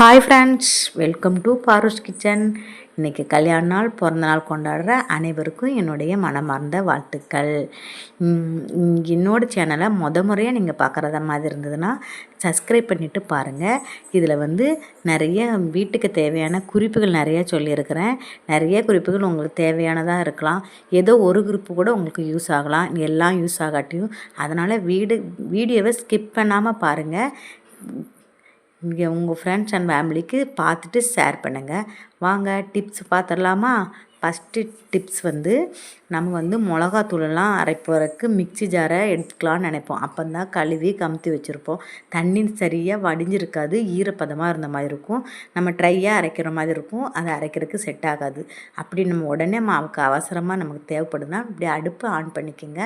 Hi friends welcome to Paaru's kitchen இன்றைக்கி கல்யாண நாள் பிறந்த நாள் கொண்டாடுற அனைவருக்கும் என்னுடைய மனமார்ந்த வாழ்த்துக்கள். என்னோடய என்னோட சேனலை முத முறையாக நீங்கள் பார்க்குறத மாதிரி இருந்ததுன்னா சப்ஸ்கிரைப் பண்ணிவிட்டு பாருங்கள் இதில் வந்து நிறைய வீட்டுக்கு தேவையான குறிப்புகள் நிறைய சொல்லியிருக்கிறேன். நிறைய குறிப்புகள் உங்களுக்கு தேவையானதாக இருக்கலாம். ஏதோ ஒரு குறிப்பு கூட உங்களுக்கு யூஸ் ஆகலாம். எல்லாம் யூஸ் ஆகாட்டியும் அதனால் வீடு வீடியோவை ஸ்கிப் பண்ணாமல் பாருங்கள் இங்கே உங்கள் ஃப்ரெண்ட்ஸ் அண்ட் ஃபேமிலிக்கு பார்த்துட்டு ஷேர் பண்ணுங்கள் வாங்க டிப்ஸ் பார்த்துடலாமா? ஃபஸ்ட்டு டிப்ஸ் வந்து நம்ம வந்து மிளகாத்தூளெல்லாம் அரைப்பதற்கு மிக்ஸி ஜாரை எடுத்துக்கலாம்னு நினைப்போம். அப்போ தான் கழுவி கமுத்தி வச்சுருப்போம். தண்ணி சரியாக வடிஞ்சிருக்காது. ஈரப்பதமாக இருந்த மாதிரி இருக்கும். நம்ம ட்ரையாக அரைக்கிற மாதிரி இருக்கும். அதை அரைக்கிறதுக்கு செட் ஆகாது. அப்படி நம்ம உடனே மாவுக்கு அவசரமாக நமக்கு தேவைப்படுதுன்னா இப்படி அடுப்பு ஆன் பண்ணிக்கோங்க.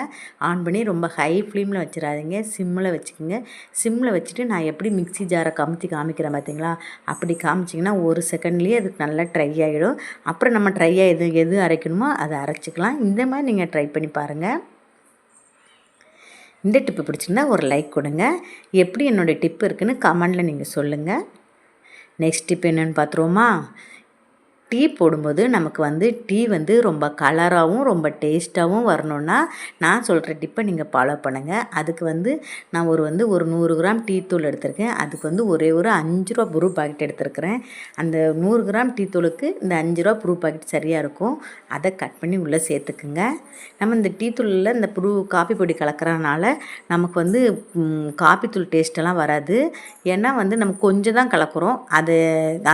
ஆன் பண்ணி ரொம்ப ஹை ஃப்ளேமில் வச்சிடாதீங்க. சிம்மில் வச்சுக்கோங்க. சிம்மில் வச்சுட்டு நான் எப்படி மிக்ஸி ஜாரை கமுத்தி காமிக்கிறேன் பார்த்தீங்களா அப்படி காமிச்சிங்கன்னா ஒரு செகண்ட்லேயே அதுக்கு நல்லா ட்ரை ஆகிடும் அப்புறம் நம்ம ட்ரை ட்ரையாக எது எது அரைக்கணுமோ அதை அரைச்சிக்கலாம். இந்த மாதிரி நீங்கள் ட்ரை பண்ணி பாருங்கள் இந்த டிப்பு பிடிச்சிங்கன்னா ஒரு லைக் கொடுங்க. எப்படி என்னோடய டிப்பு இருக்குன்னு கமெண்டில் நீங்கள் சொல்லுங்கள் நெக்ஸ்ட் டிப் என்னென்னு பார்த்துருவோமா? டீ போடும்போது நமக்கு வந்து டீ வந்து ரொம்ப கலராகவும் ரொம்ப டேஸ்ட்டாகவும் வரணுன்னா நான் சொல்கிற டிப்பை நீங்கள் ஃபாலோ பண்ணுங்கள் அதுக்கு வந்து நான் ஒரு வந்து ஒரு நூறு கிராம் டீ தூள் எடுத்திருக்கேன். அதுக்கு வந்து ஒரே ஒரு அஞ்சு ரூபா ப்ரூ பாக்கெட் எடுத்திருக்கிறேன். அந்த நூறு கிராம் டீ தூளுக்கு இந்த அஞ்சு ரூபா ப்ரூ பாக்கெட் சரியாக இருக்கும். அதை கட் பண்ணி உள்ளே சேர்த்துக்குங்க. நம்ம இந்த டீ தூளில் இந்த ப்ரூ காப்பி பொடி கலக்கிறனால நமக்கு வந்து ம், காப்பி தூள் டேஸ்ட்டெல்லாம் வராது. ஏன்னா வந்து நம்ம கொஞ்சம் தான் கலக்கிறோம். அது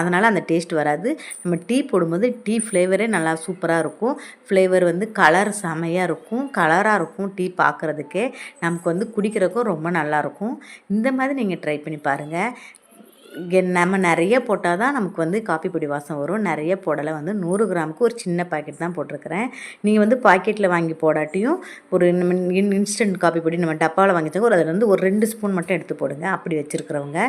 அதனால் அந்த டேஸ்ட் வராது. நம்ம டீ போடும்போது டீ ஃப்ளேவரே நல்லா சூப்பராக இருக்கும். ஃப்ளேவர் வந்து கலர் செமையாக இருக்கும். கலராக இருக்கும் டீ பார்க்குறதுக்கே நமக்கு வந்து குடிக்கிறதுக்கும் ரொம்ப நல்லாயிருக்கும் இந்த மாதிரி நீங்கள் ட்ரை பண்ணி பாருங்கள் நம்ம நிறைய போட்டால் தான் நமக்கு வந்து காப்பி பொடி வாசம் வரும். நிறைய போடலை. வந்து நூறு கிராமுக்கு ஒரு சின்ன பாக்கெட் தான் போட்டிருக்கிறேன். நீங்கள் வந்து பாக்கெட்டில் வாங்கி போடாட்டியும் ஒரு நம்ம இன் இன்ஸ்டன்ட் காப்பி பொடி நம்ம டப்பாவில் வாங்கிச்சோம் ஒரு அதில் வந்து ஒரு ரெண்டு ஸ்பூன் மட்டும் எடுத்து போடுங்க. அப்படி வச்சுருக்கிறவங்க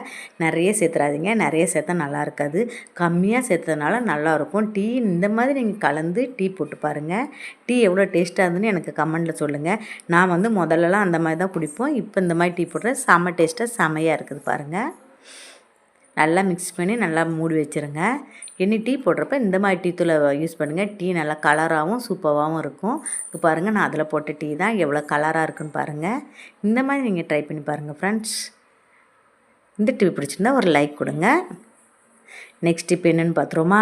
நிறைய சேர்த்துறாதீங்க. நிறைய சேர்த்தா நல்லா இருக்காது. கம்மியாக சேர்த்ததுனால நல்லாயிருக்கும் டீ இந்த மாதிரி நீங்கள் கலந்து டீ போட்டு பாருங்கள் டீ எவ்வளோ டேஸ்ட்டாக இருந்துன்னு எனக்கு கமெண்டில் சொல்லுங்கள் நான் வந்து முதல்லலாம் அந்த மாதிரி தான் குடிப்போம். இப்போ இந்த மாதிரி டீ போடுறேன் செம்ம டேஸ்ட்டாக செமையாக இருக்குது பாருங்கள் நல்லா மிக்ஸ் பண்ணி நல்லா மூடி வச்சுருங்க. இனி டீ போடுறப்ப இந்த மாதிரி டீ தூளை யூஸ் பண்ணுங்கள் டீ நல்லா கலராகவும் சூப்பராகவும் இருக்கும். இப்போ பாருங்கள் நான் அதில் போட்ட டீ தான் எவ்வளோ கலராக இருக்குன்னு பாருங்கள் இந்த மாதிரி நீங்கள் ட்ரை பண்ணி பாருங்கள் ஃப்ரெண்ட்ஸ் இந்த டிவி பிடிச்சிருந்தா ஒரு லைக் கொடுங்க. நெக்ஸ்ட் இப்போ என்னென்னு பார்த்துருவோமா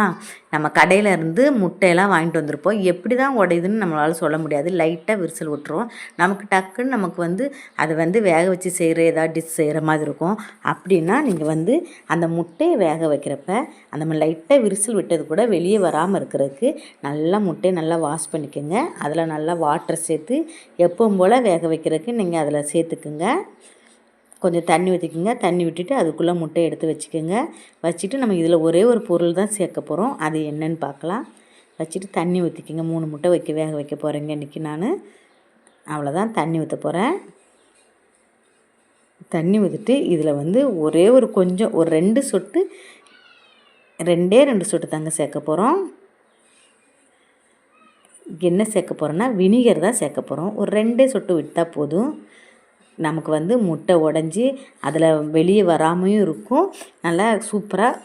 நம்ம கடையில் இருந்து முட்டையெல்லாம் வாங்கிட்டு வந்திருப்போம். எப்படி தான் உடையுதுன்னு நம்மளால் சொல்ல முடியாது. லைட்டாக விரிசல் விட்டுரும். நமக்கு டக்குன்னு நமக்கு வந்து அதை வந்து வேக வச்சு செய்கிற ஏதாவது டிஷ் செய்கிற மாதிரி இருக்கும். அப்படின்னா நீங்கள் வந்து அந்த முட்டையை வேக வைக்கிறப்ப அந்த லைட்டாக விரிசல் விட்டது கூட வெளியே வராமல் இருக்கிறதுக்கு நல்லா முட்டையை நல்லா வாஷ் பண்ணிக்கோங்க. அதில் நல்லா வாட்டர் சேர்த்து எப்பவும் போல் வேக வைக்கிறதுக்கு நீங்கள் அதில் சேர்த்துக்குங்க. கொஞ்சம் தண்ணி ஊற்றிக்கோங்க தண்ணி விட்டுட்டு அதுக்குள்ளே முட்டையை எடுத்து வச்சுக்கோங்க. வச்சுட்டு நம்ம இதில் ஒரே ஒரு பொருள் தான் சேர்க்க போகிறோம் அது என்னன்னு பார்க்கலாம். வச்சுட்டு தண்ணி ஊற்றிக்கோங்க மூணு முட்டை வைக்க வேக வைக்க போகிறேங்க இன்றைக்கி நான். அவ்வளோதான் தண்ணி ஊற்ற போகிறேன் தண்ணி ஊற்றிட்டு இதில் வந்து ஒரே ஒரு கொஞ்சம் ஒரு ரெண்டு சொட்டு ரெண்டே ரெண்டு சொட்டு தாங்க சேர்க்க போகிறோம் என்ன சேர்க்க போகிறோன்னா வினிகர் தான் சேர்க்க போகிறோம் ஒரு ரெண்டே சொட்டு விட்டால் போதும். நமக்கு வந்து முட்டை உடஞ்சி அதில் வெளியே வராமையும் இருக்கும். நல்லா சூப்பராக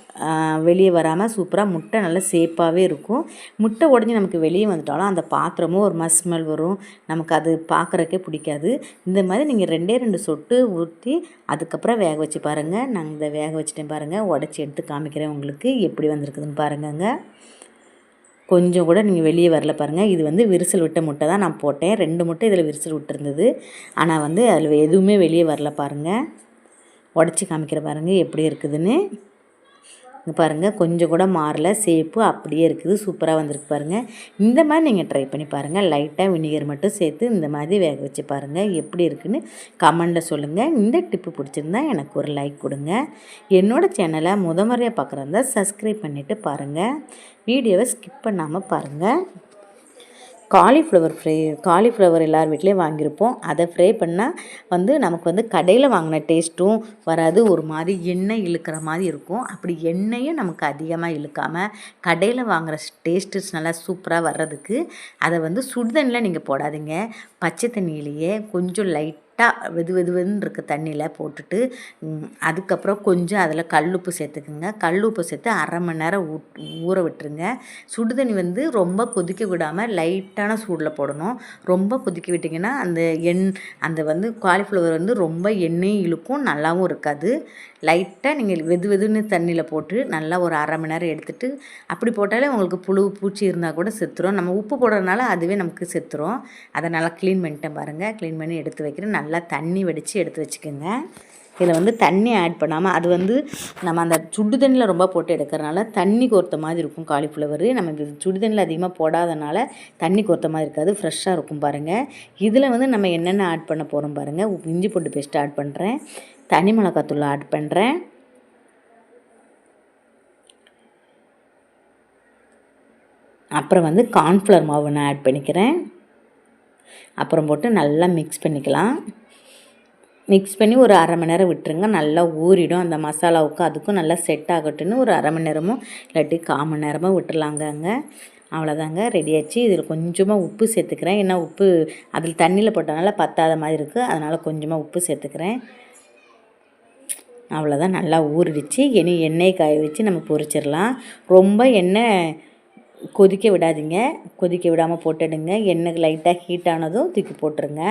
வெளியே வராமல் சூப்பராக முட்டை நல்லா சேஃபாகவே இருக்கும். முட்டை உடஞ்சி நமக்கு வெளியே வந்துட்டாலும் அந்த பாத்திரமும் ஒரு மஸ் ஸ்மெல் வரும். நமக்கு அது பார்க்குறக்கே பிடிக்காது. இந்த மாதிரி நீங்கள் ரெண்டே ரெண்டு சொட்டு ஊற்றி அதுக்கப்புறம் வேக வச்சு பாருங்கள் நாங்கள் இந்த வேக வச்சுட்டேன் பாருங்கள் உடச்சி எடுத்து காமிக்கிறேன் உங்களுக்கு எப்படி வந்திருக்குதுன்னு பாருங்கங்க. கொஞ்சம் கூட நீங்கள் வெளியே வரல பாருங்கள் இது வந்து விரிசல் விட்ட முட்டை தான் நான் போட்டேன். ரெண்டு முட்டை இதில் விரிசல் விட்டுருந்தது. ஆனால் வந்து அதில் எதுவுமே வெளியே வரல பாருங்கள் உடச்சி காமிக்கிற பாருங்கள் எப்படி இருக்குதுன்னு. இங்கே பாருங்கள் கொஞ்சம் கூட மாறல. சேப்பு அப்படியே இருக்குது. சூப்பராக வந்திருக்கு பாருங்கள் இந்த மாதிரி நீங்கள் ட்ரை பண்ணி பாருங்கள் லைட்டாக வினிகர் மட்டும் சேர்த்து இந்த மாதிரி வேக வச்சு பாருங்கள் எப்படி இருக்குன்னு கமெண்டில் சொல்லுங்கள் இந்த டிப்பு பிடிச்சிருந்தா எனக்கு ஒரு லைக் கொடுங்க. என்னோடய சேனலை முத முறையாக பார்க்குறதா சப்ஸ்கிரைப் பண்ணிவிட்டு பாருங்கள் வீடியோவை ஸ்கிப் பண்ணாமல் பாருங்கள் காலிஃப்ளவர் ஃப்ரை காலிஃப்ளவர் எல்லார் வீட்லேயும் வாங்கியிருப்போம். அதை ஃப்ரை பண்ணால் வந்து நமக்கு வந்து கடையில் வாங்கின டேஸ்ட்டும் வராது. ஒரு மாதிரி எண்ணெய் இழுக்கிற மாதிரி இருக்கும். அப்படி எண்ணெயும் நமக்கு அதிகமாக இழுக்காமல் கடையில் வாங்குகிற டேஸ்ட்டு நல்லா சூப்பராக வர்றதுக்கு அதை வந்து சுடுதண்ணில் நீங்கள் போடாதீங்க. பச்சை தண்ணியிலேயே கொஞ்சம் லைட் லைட்டாக வெது வெதுவெதுன்னு இருக்க தண்ணியில் போட்டுட்டு அதுக்கப்புறம் கொஞ்சம் அதில் கல்லுப்பு சேர்த்துக்குங்க. கல்லுப்பு சேர்த்து அரை மணி நேரம் ஊற விட்டுருங்க. சுடுதண்ணி வந்து ரொம்ப கொதிக்க விடாமல் லைட்டான சூடில் போடணும். ரொம்ப கொதிக்க விட்டிங்கன்னா அந்த எண் அந்த வந்து காலிஃப்ளவர் வந்து ரொம்ப எண்ணெயும் இழுக்கும் நல்லாவும் இருக்காது. லைட்டாக நீங்கள் வெது வெதுன்னு தண்ணியில் போட்டு நல்லா ஒரு அரை மணி நேரம் எடுத்துகிட்டு அப்படி போட்டாலே உங்களுக்கு புழு பூச்சி இருந்தால் கூட செத்துரும். நம்ம உப்பு போடுறதுனால அதுவே நமக்கு செத்துரும். அதை நல்லா க்ளீன் பண்ணிட்டேன் பாருங்கள் க்ளீன் பண்ணி எடுத்து வைக்கிறேன். நல்லா தண்ணி வடித்து எடுத்து வச்சுக்கோங்க. இதில் வந்து தண்ணி ஆட் பண்ணாமல் அது வந்து நம்ம அந்த சுடு தண்ணியில் ரொம்ப போட்டு எடுக்கிறனால தண்ணி கோர்த்த மாதிரி இருக்கும் காலிஃப்ளவர் நம்ம சுடு தண்ணியில் அதிகமாக போடாதனால தண்ணி கோர்த்த மாதிரி இருக்காது ஃப்ரெஷ்ஷாக இருக்கும் பாருங்கள் இதில் வந்து நம்ம என்னென்ன ஆட் பண்ண போகிறோம் பாருங்கள் இஞ்சி பூண்டு பேஸ்ட் ஆட் பண்ணுறேன் தனி மிளகாத்தூள் ஆட் பண்ணுறேன் அப்புறம் வந்து கார்ன்ஃப்ளவர் மாவு நான் ஆட் பண்ணிக்கிறேன். அப்புறம் போட்டு நல்லா மிக்ஸ் பண்ணிக்கலாம். மிக்ஸ் பண்ணி ஒரு அரை மணி நேரம் விட்டுருங்க. நல்லா ஊறிடும். அந்த மசாலாவுக்கு அதுக்கும் நல்லா செட் ஆகட்டும்னு ஒரு அரை மணி நேரமும் இல்லாட்டி கால் மணி நேரமோ விட்டுறலாங்கங்க அவ்வளோதாங்க ரெடியாச்சு இதில் கொஞ்சமாக உப்பு சேர்த்துக்கிறேன். ஏன்னா உப்பு அதில் தண்ணியில் போட்டனால பத்தாத மாதிரி இருக்குது அதனால் கொஞ்சமாக உப்பு சேர்த்துக்கிறேன். அவ்வளோதான் நல்லா ஊறிடுச்சு. இனி எண்ணெய் காய வச்சு நம்ம பொரிச்சிடலாம். ரொம்ப எண்ணெய் கொதிக்க விடாதீங்க. கொதிக்க விடாமல் போட்டுடுங்க. எண்ணெய் லைட்டாக ஹீட் ஆனதும் தூக்கி போட்டுருங்க.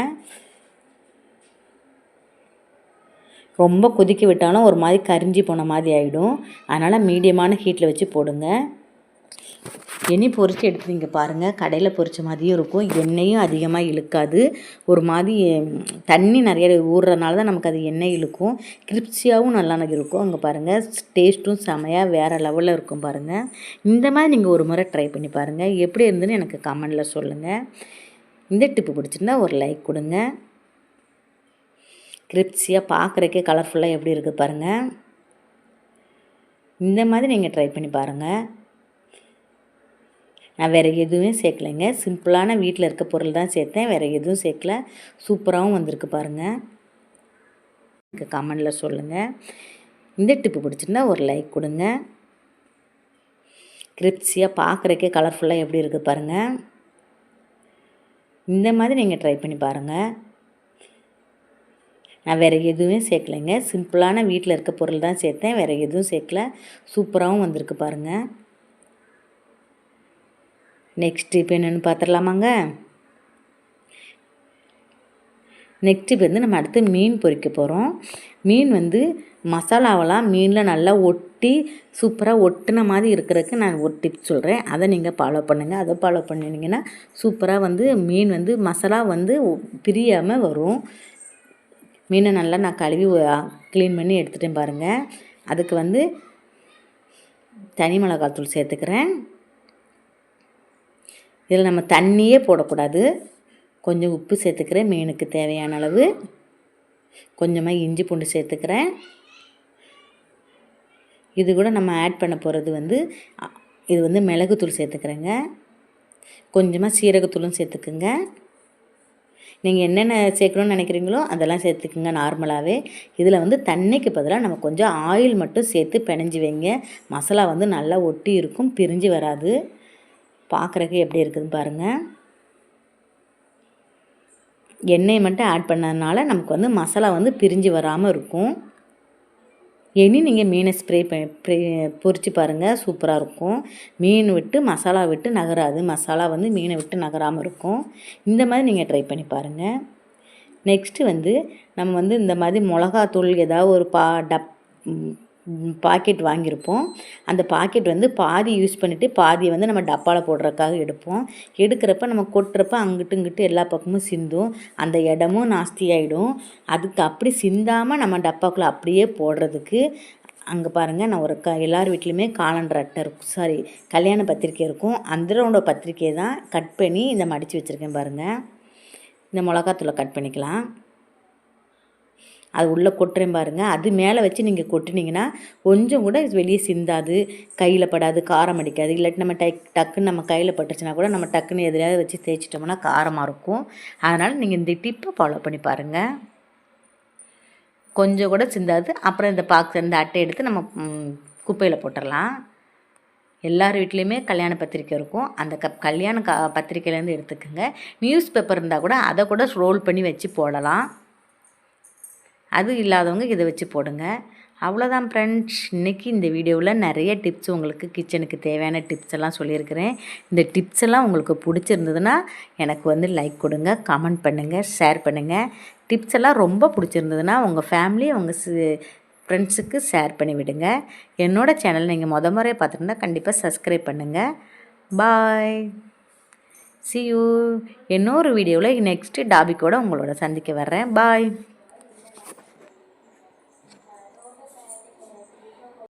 ரொம்ப கொதிக்க விட்டாலும் ஒரு மாதிரி கரிஞ்சி போன மாதிரி ஆகிடும் அதனால் மீடியமான ஹீட்டில் வச்சு போடுங்க. எண்ணெய் பொரித்து எடுத்துங்க பாருங்கள் கடையில் பொறிச்ச மாதிரியும் இருக்கும். எண்ணெயும் அதிகமாக இழுக்காது. ஒரு மாதிரி தண்ணி நிறைய ஊறுறதுனால தான் நமக்கு அது எண்ணெய் இழுக்கும். கிரிப்ஸியாகவும் நல்லா இருக்கும். அங்கே பாருங்கள் டேஸ்ட்டும் செமையாக வேறு லெவலில் இருக்கும் பாருங்கள் இந்த மாதிரி நீங்கள் ஒரு முறை ட்ரை பண்ணி பாருங்கள் எப்படி இருந்துன்னு எனக்கு கமெண்டில் சொல்லுங்கள் இந்த டிப்பு பிடிச்சிருந்தா ஒரு லைக் கொடுங்க. கிரிப்ஸியாக பார்க்குறக்கே கலர்ஃபுல்லாக எப்படி இருக்குது பாருங்கள் இந்த மாதிரி நீங்கள் ட்ரை பண்ணி பாருங்கள் நான் வேறு எதுவுமே சேர்க்கலைங்க. சிம்பிளான வீட்டில் இருக்க பொருள் தான் சேர்த்தேன். வேறு எதுவும் சேர்க்கல. சூப்பராகவும் வந்திருக்கு பாருங்கள் எனக்கு கமெண்டில் சொல்லுங்கள் இந்த டிப்பு பிடிச்சிருந்தா ஒரு லைக் கொடுங்க. கிரிப்ஸியாக பார்க்குறக்கே கலர்ஃபுல்லாக எப்படி இருக்குது பாருங்கள் இந்த மாதிரி நீங்கள் ட்ரை பண்ணி பாருங்கள் நான் வேறு எதுவுமே சேர்க்கலைங்க. சிம்பிளான வீட்டில் இருக்க பொருள் தான் சேர்த்தேன். வேறு எதுவும் சேர்க்கல. சூப்பராகவும் வந்திருக்கு பாருங்கள் நெக்ஸ்ட் இப்போ என்னென்னு பார்த்துடலாமாங்க நெக்ஸ்ட் இப்போ வந்து நம்ம அடுத்து மீன் பொறிக்க போகிறோம் மீன் வந்து மசாலாவெல்லாம் மீனில் நல்லா ஒட்டி சூப்பராக ஒட்டின மாதிரி இருக்கிறதுக்கு நான் ஒரு டிப் சொல்கிறேன் அதை நீங்கள் ஃபாலோ பண்ணுங்கள் அதை ஃபாலோ பண்ணினீங்கன்னா சூப்பராக வந்து மீன் வந்து மசாலா வந்து பிரியாமல் வரும். மீனை நல்லா நான் கழுவி க்ளீன் பண்ணி எடுத்துகிட்டேன் பாருங்கள் அதுக்கு வந்து தனி மிளகாத்தூள் சேர்த்துக்கிறேன். இதில் நம்ம தண்ணியே போடக்கூடாது. கொஞ்சம் உப்பு சேர்த்துக்கிறேன். மீனுக்கு தேவையான அளவு. கொஞ்சமாக இஞ்சி பூண்டு சேர்த்துக்கிறேன். இது கூட நம்ம ஆட் பண்ண போகிறது வந்து இது வந்து மிளகுத்தூள் சேர்த்துக்கிறேங்க. கொஞ்சமாக சீரகத்தூளும் சேர்த்துக்குங்க. நீங்கள் என்னென்ன சேர்க்கணும்னு நினைக்கிறீங்களோ அதெல்லாம் சேர்த்துக்குங்க நார்மலாகவே. இதில் வந்து தண்ணிக்கு பதிலாக நம்ம கொஞ்சம் ஆயில் மட்டும் சேர்த்து பிணைஞ்சி வைங்க. மசாலா வந்து நல்லா ஒட்டி இருக்கும் பிரிஞ்சு வராது. பார்க்குறக்கு எப்படி இருக்குதுன்னு பாருங்கள் எண்ணெய் மட்டும் ஆட் பண்ணதுனால நமக்கு வந்து மசாலா வந்து பிரிஞ்சு வராமல் இருக்கும். இனி நீங்கள் மீனை ஸ்ப்ரே பொறிச்சு பாருங்கள் சூப்பராக இருக்கும். மீன் விட்டு மசாலா விட்டு நகராது. மசாலா வந்து மீனை விட்டு நகராமல் இருக்கும். இந்த மாதிரி நீங்கள் ட்ரை பண்ணி பாருங்கள் நெக்ஸ்ட்டு வந்து நம்ம வந்து இந்த மாதிரி மிளகாத்தூள் ஏதாவது ஒரு பா டப் பாக்கெட் வாங்கியிருப்போம். அந்த பாக்கெட் வந்து பாதி யூஸ் பண்ணிவிட்டு பாதியை வந்து நம்ம டப்பாவில் போடுறதுக்காக எடுப்போம். எடுக்கிறப்ப நம்ம கொட்டுறப்ப அங்கிட்டு இங்கிட்டு எல்லா பக்கமும் சிந்தும். அந்த இடமும் நாஸ்தி ஆகிடும் அதுக்கு அப்படி சிந்தாமல் நம்ம டப்பாக்குள்ளே அப்படியே போடுறதுக்கு அங்கே பாருங்கள் நான் ஒரு க எல்லார் வீட்லேயுமே காலண்டர் அட்டை இருக்கும் சாரி கல்யாண பத்திரிக்கை இருக்கும். அந்தரோட பத்திரிக்கையை தான் கட் பண்ணி இந்த மடித்து வச்சுருக்கேன் பாருங்கள் இந்த மிளகாத்தூளை கட் பண்ணிக்கலாம். அது உள்ளே கொட்டுறேன் பாருங்கள் அது மேலே வச்சு நீங்கள் கொட்டினீங்கன்னா கொஞ்சம் கூட வெளியே சிந்தாது கையில் படாது காரம் அடிக்காது. இல்லாட்டி நம்ம டை டக்குன்னு நம்ம கையில் பட்டுச்சுன்னா கூட நம்ம டக்குன்னு எதிலையாவது வச்சு தேய்ச்சிட்டோம்னா காரமாக இருக்கும். அதனால் நீங்கள் இந்த டிப்பை ஃபாலோ பண்ணி பாருங்கள் கொஞ்சம் கூட சிந்தாது. அப்புறம் இந்த பாக்ஸ் இந்த அட்டை எடுத்து நம்ம குப்பையில் போட்டுடலாம் எல்லார் வீட்லேயுமே கல்யாண பத்திரிக்கை இருக்கும். அந்த க கல்யாண க பத்திரிக்கையிலேருந்து எடுத்துக்கோங்க. நியூஸ் பேப்பர் இருந்தால் கூட அதை கூட ரோல் பண்ணி வச்சு போடலாம். அது இல்லாதவங்க இதை வச்சு போடுங்க. அவ்வளோதான் ஃப்ரெண்ட்ஸ் இன்றைக்கி இந்த வீடியோவில் நிறைய டிப்ஸ் உங்களுக்கு கிச்சனுக்கு தேவையான டிப்ஸ் எல்லாம் சொல்லியிருக்கிறேன். இந்த டிப்ஸ் எல்லாம் உங்களுக்கு பிடிச்சிருந்ததுன்னா எனக்கு வந்து லைக் கொடுங்க கமெண்ட் பண்ணுங்கள் ஷேர் பண்ணுங்கள் டிப்ஸ் எல்லாம் ரொம்ப பிடிச்சிருந்ததுன்னா உங்கள் ஃபேமிலி உங்கள் ஃப்ரெண்ட்ஸுக்கு ஷேர் பண்ணி விடுங்க. என்னோடய சேனல் நீங்கள் முத முறை பார்த்துருந்தா கண்டிப்பாக சப்ஸ்கிரைப் பண்ணுங்கள் பாய் சி யூ இன்னொரு வீடியோவில் நெக்ஸ்ட்டு டாபிக்கோடு உங்களோட சந்திக்க வர்றேன். பாய்